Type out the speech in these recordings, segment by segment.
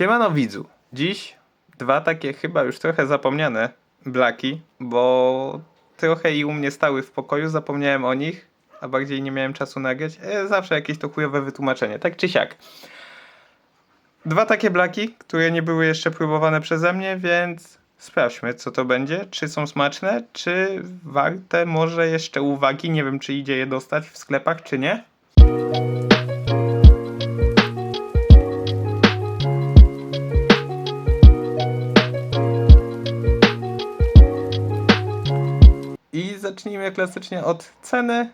Siemano widzu. Dziś dwa takie chyba już trochę zapomniane blaki, bo trochę i u mnie stały w pokoju, zapomniałem o nich, a bardziej nie miałem czasu nagrać. E, zawsze jakieś to chujowe wytłumaczenie, tak czy siak. Dwa takie blaki, które nie były jeszcze próbowane przeze mnie, więc sprawdźmy co to będzie, czy są smaczne, czy warte może jeszcze uwagi, nie wiem czy idzie je dostać w sklepach, czy nie. Zacznijmy klasycznie od ceny,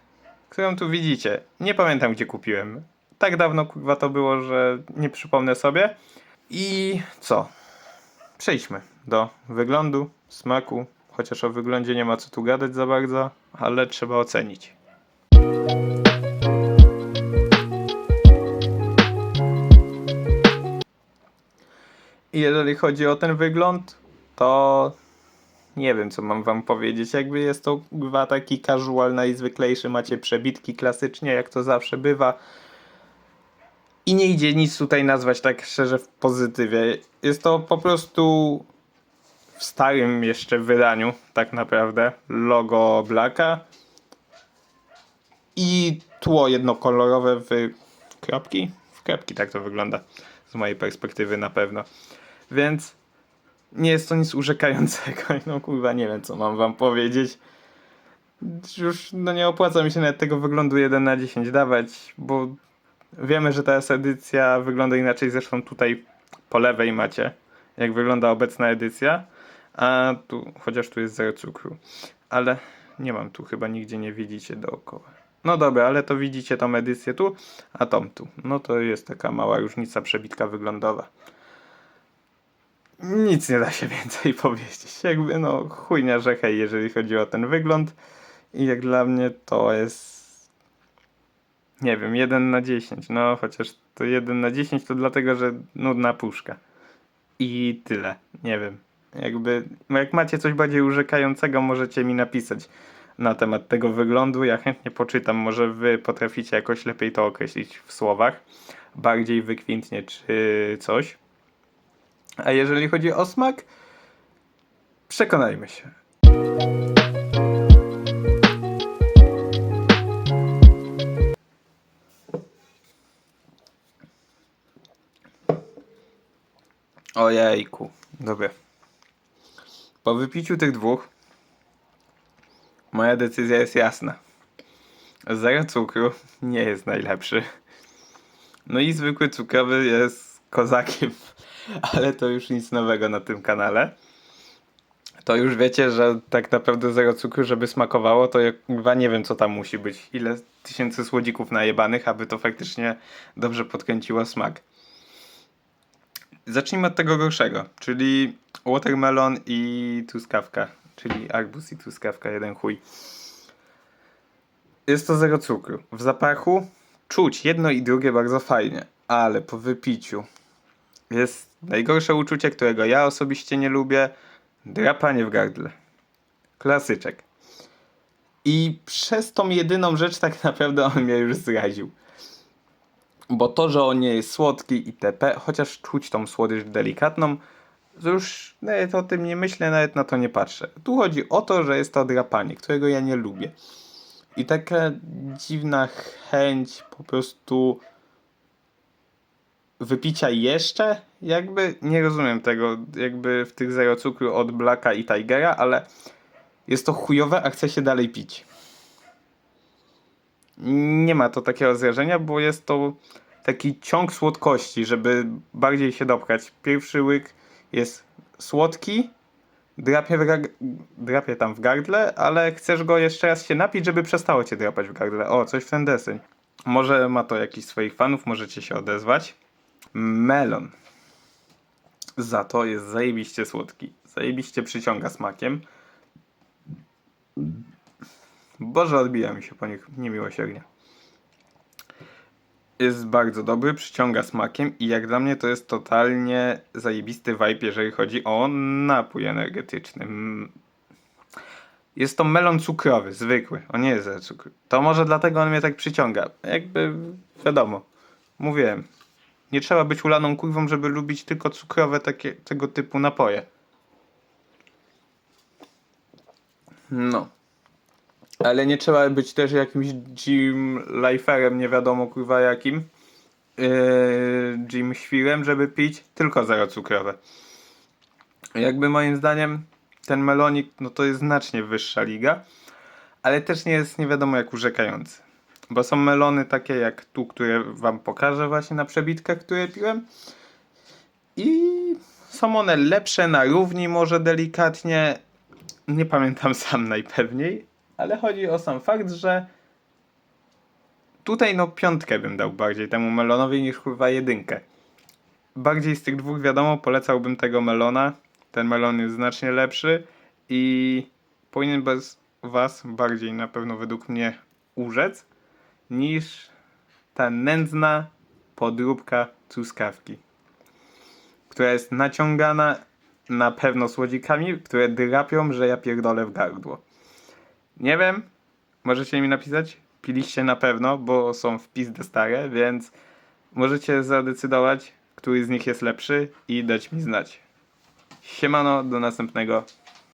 którą tu widzicie. Nie pamiętam gdzie kupiłem. Tak dawno kurwa to było, że nie przypomnę sobie. I co? Przejdźmy do wyglądu, smaku. Chociaż o wyglądzie nie ma co tu gadać za bardzo, ale trzeba ocenić. I jeżeli chodzi o ten wygląd, to nie wiem, co mam wam powiedzieć. Jakby jest to chyba taki casual najzwyklejszy, macie przebitki klasycznie, jak to zawsze bywa. I nie idzie nic tutaj nazwać tak szczerze w pozytywie. Jest to po prostu w starym jeszcze wydaniu, tak naprawdę, logo Blacka. I tło jednokolorowe w kropki? W kropki tak to wygląda. Z mojej perspektywy na pewno. Więc nie jest to nic urzekającego. No kurwa, nie wiem co mam wam powiedzieć. Już no nie opłaca mi się nawet tego wyglądu 1 na 10 dawać, bo wiemy, że ta edycja wygląda inaczej. Zresztą tutaj po lewej macie, jak wygląda obecna edycja. A tu, chociaż tu jest zero cukru. Ale nie mam tu, chyba nigdzie nie widzicie dookoła. No dobra, ale to widzicie tą edycję tu, a tą tu. No to jest taka mała różnica przebitka wyglądowa nic nie da się więcej powiedzieć. Jakby no chujnia, hej, jeżeli chodzi o ten wygląd. I jak dla mnie to jest nie wiem, 1 na 10. No chociaż to 1 na 10 to dlatego, że nudna puszka. I tyle. Nie wiem. Jakby, no jak macie coś bardziej urzekającego, możecie mi napisać na temat tego wyglądu. Ja chętnie poczytam. Może wy potraficie jakoś lepiej to określić w słowach. Bardziej wykwintnie czy coś. A jeżeli chodzi o smak, przekonajmy się. Ojejku, dobra. Po wypiciu tych dwóch, moja decyzja jest jasna. Zero cukru nie jest najlepszy. No i zwykły cukrowy jest kozakiem ale to już nic nowego na tym kanale. To już wiecie, że tak naprawdę zero cukru, żeby smakowało, to ja chyba nie wiem, co tam musi być. Ile tysięcy słodzików najebanych, aby to faktycznie dobrze podkręciło smak. Zacznijmy od tego gorszego, czyli watermelon i truskawka, czyli arbuz i truskawka, jeden chuj. Jest to zero cukru. W zapachu czuć jedno i drugie bardzo fajnie, ale po wypiciu jest najgorsze uczucie, którego ja osobiście nie lubię. Drapanie w gardle. Klasyczek. I przez tą jedyną rzecz tak naprawdę on mnie już zraził. Bo to, że on nie jest słodki itp., chociaż czuć tą słodycz delikatną, już nawet o tym nie myślę, nawet na to nie patrzę. Tu chodzi o to, że jest to drapanie, którego ja nie lubię. I taka dziwna chęć po prostu wypicia jeszcze? Jakby nie rozumiem tego, jakby w tych zero cukru od Blacka i Tigera, ale jest to chujowe, a chce się dalej pić. Nie ma to takiego zrażenia, bo jest to taki ciąg słodkości, żeby bardziej się dopchać. Pierwszy łyk jest słodki, drapie, drapie tam w gardle, ale chcesz go jeszcze raz się napić, żeby przestało cię drapać w gardle. O, coś w ten deseń. Może ma to jakiś swoich fanów, możecie się odezwać. Melon. Za to jest zajebiście słodki. Zajebiście przyciąga smakiem. Boże, odbija mi się po nich niemiłosiernie. Jest bardzo dobry, przyciąga smakiem i jak dla mnie to jest totalnie zajebisty vibe, jeżeli chodzi o napój energetyczny. Jest to melon cukrowy, zwykły. On nie jest za cukru. To może dlatego on mnie tak przyciąga. Jakby wiadomo. Mówiłem, Nie trzeba być ulaną kurwą, żeby lubić tylko cukrowe takie, tego typu napoje. No. Ale nie trzeba być też jakimś gym liferem, nie wiadomo kurwa jakim. Yy, gym świrem, żeby pić tylko zero cukrowe. Jakby moim zdaniem ten melonik, no to jest znacznie wyższa liga, ale też nie jest nie wiadomo jak urzekający. Bo są melony takie jak tu, które wam pokażę właśnie na przebitkach, które piłem. I są one lepsze na równi, może delikatnie. Nie pamiętam sam najpewniej, ale chodzi o sam fakt, że tutaj no piątkę bym dał bardziej temu melonowi niż kurwa jedynkę. Bardziej z tych dwóch wiadomo polecałbym tego melona. Ten melon jest znacznie lepszy i powinien bez was bardziej na pewno według mnie urzec niż ta nędzna podróbka truskawki, która jest naciągana na pewno słodzikami, które drapią, że ja pierdolę w gardło. Nie wiem, możecie mi napisać, piliście na pewno, bo są w pizdę stare, więc możecie zadecydować, który z nich jest lepszy i dać mi znać. Siemano, do następnego.